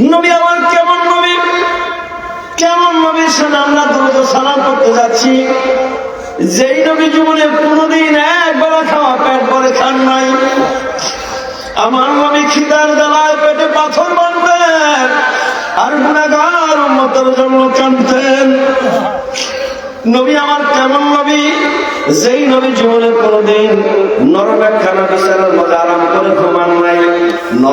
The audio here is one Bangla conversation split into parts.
নবী আমার কেমন নবী? কেমন নবীর সাথে আমরা দ্রুত সালাম করতে যাচ্ছি? যেই নবী জীবনে কোনোদিন একবার খাওয়া পেট ভরে খান নাই। আমার নবী খিদার জ্বালায় পেটে পাথর বানতেন আর গুণাগার মতের জন্য কানতেন নবী আমার কেমন নবী? যেই নবী জীবনে কোনোদিন নরম একখানা বিছানার মাঝে আরাম করে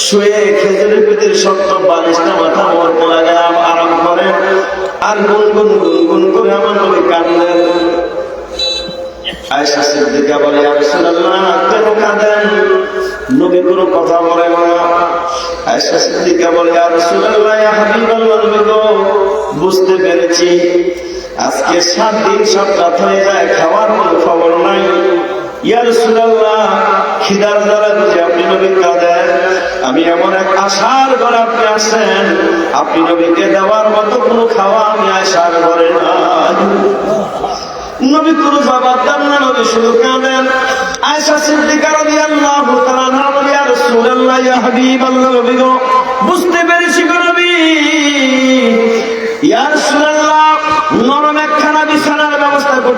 শুয়ে খেজুরের ভিতরে শক্ত বালিশটা মাথা মোর আরাম করেন আর গুনগুন গুনগুন করে আমার নবী কান্দেন আয়েশা সিদ্দিকা বলে রাসূলুল্লাহ কেন কাঁদেন? নবী কোনো কথা বলে না। আয়েশা সিদ্দিকা বলে ইয়া রাসূলুল্লাহ ইয়া বুঝতে পেরেছি। আজকে সাত দিন সব রাত হয়ে যায়, খাওয়ার কোনো খবর নাই। ইয়া রাসূলুল্লাহ, খিদার দ্বারা বুঝে আপনি নবী কাঁদেন আমি এমন এক আশার ঘরে আপনি আসেন আপনি নবীকে দেওয়ার মতো কোনো খাওয়া আমি আশার ঘরে নাই। নবী কোনো জবাব দেন না নবী শুধু কাঁদেন। আয়েশা সিদ্দিকা রাদিয়াল্লাহু তাআলা আনহা বলে রাসূলুল্লাহ, ইয়া হাবিবাল্লাহ, নবী বুঝতে পেরেছি গো ইয়া রাসূলুল্লাহ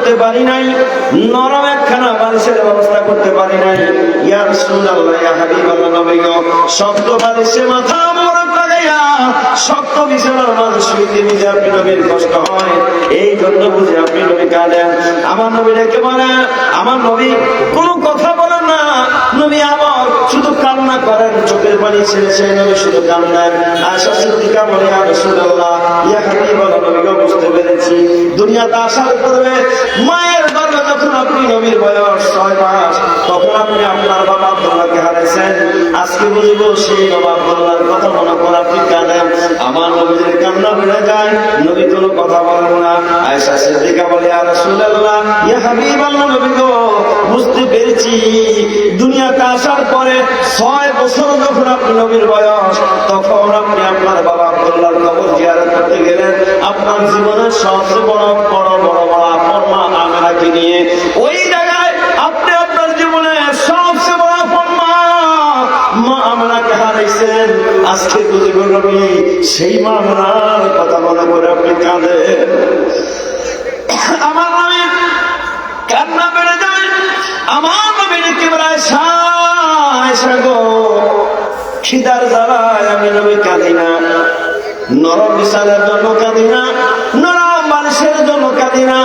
করতে পারি নাই, নরম একখানা বালিশের ব্যবস্থা করতে পারি নাই। ইয়া রাসূলুল্লাহ, ইয়া হাবিবাল্লাহ, নবী শক্ত বালিশে মাথা শক্ত নবীর কষ্ট হয়। এই বুঝে নবী আমার আমার নবী, কোনো কথা না। নবী আমার শুধু চোখের পানি ছেড়ে ছেড়ে নবী শুধু আশা সিদ্দিকা বলে আর ইয়া দুনিয়াতে আসার পূর্বে মায়ের গর্ভে যখন আপনি নবীর বয়স ছয় মাস, তখন আপনি আপনার বাবা আব্দুল্লাহকে হারাইছেন। আজকে বুঝব সেই বাবা আব্দুল্লাহর কথা মনে করে আপনি কাঁদেন আমার নবীদের কান্না বেড়ে যায়। নবী কোনো কথা বলেন না। আয়েশা সিদ্দিকা বলে আর রাসূলুল্লাহ, ইয়া হাবিবাল্লাহ নবী গো, বুঝতে পেরেছি। দুনিয়াতে আসার পরে ছয় বছর যখন আপনি নবীর বয়স, তখন আপনি কবর জিয়ারত করতে গেলেন। আপনার জীবনের সবচেয়ে বড় বড় বড় বড় আপন মা আমেনাকে নিয়ে। ওই জায়গায় আপনি আপনার জীবনে সবচেয়ে বড় আপন মা আমেনাকে হারাইছেন। আজকে বুঝে নবী সেই মা আমেনার কথা মনে করে আপনি কাঁদেন। আমার নবী কান্না বেড়ে যায়। আমার সায় গো খিদার জ্বালায় আমি নবী কাঁদি। বিশালের কাঁদি মানুষের জন্য কাঁদি না,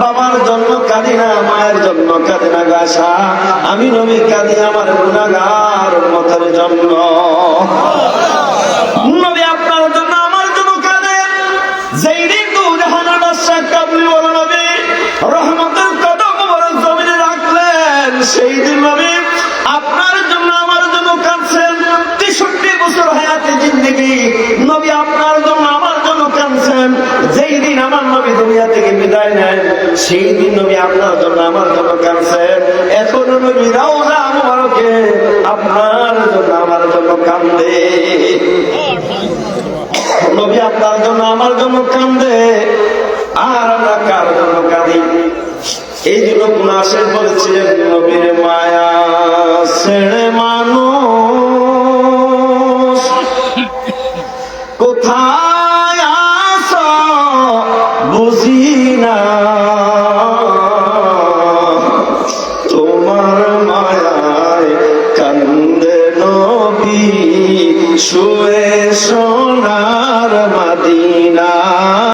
বাবার জন্য কাঁদি না, মায়ের জন্য কাঁদি না গাছা আমি নবী কাঁদি আমার গুণাগার মতের জন্য। নবী আপনার জন্য আমার জন্য কাঁদেন যেই দিন দু জাহানের রহমতের বড় জমিনে রাখলেন। সেই দিন নবী আপনার জন্য আমার জন্য কাঁদছেন। তেষট্টি বছর হায়াতে জিন্দগি নবী আপনার জন্য আমার জন্য কাঁদছেন যেই দিন আমার নবী দুনিয়া থেকে বিদায় নেন সেই দিন নবী আপনার জন্য, আমার জন্য কাঁদছেন এখনও নবী রাউজা মুবারকে আপনার জন্য, আমার জন্য কান্দে নবী আপনার জন্য, আমার জন্য কান্দে আর আমরা কার জন্য কাঁদি? এই জন্য কোন আসেন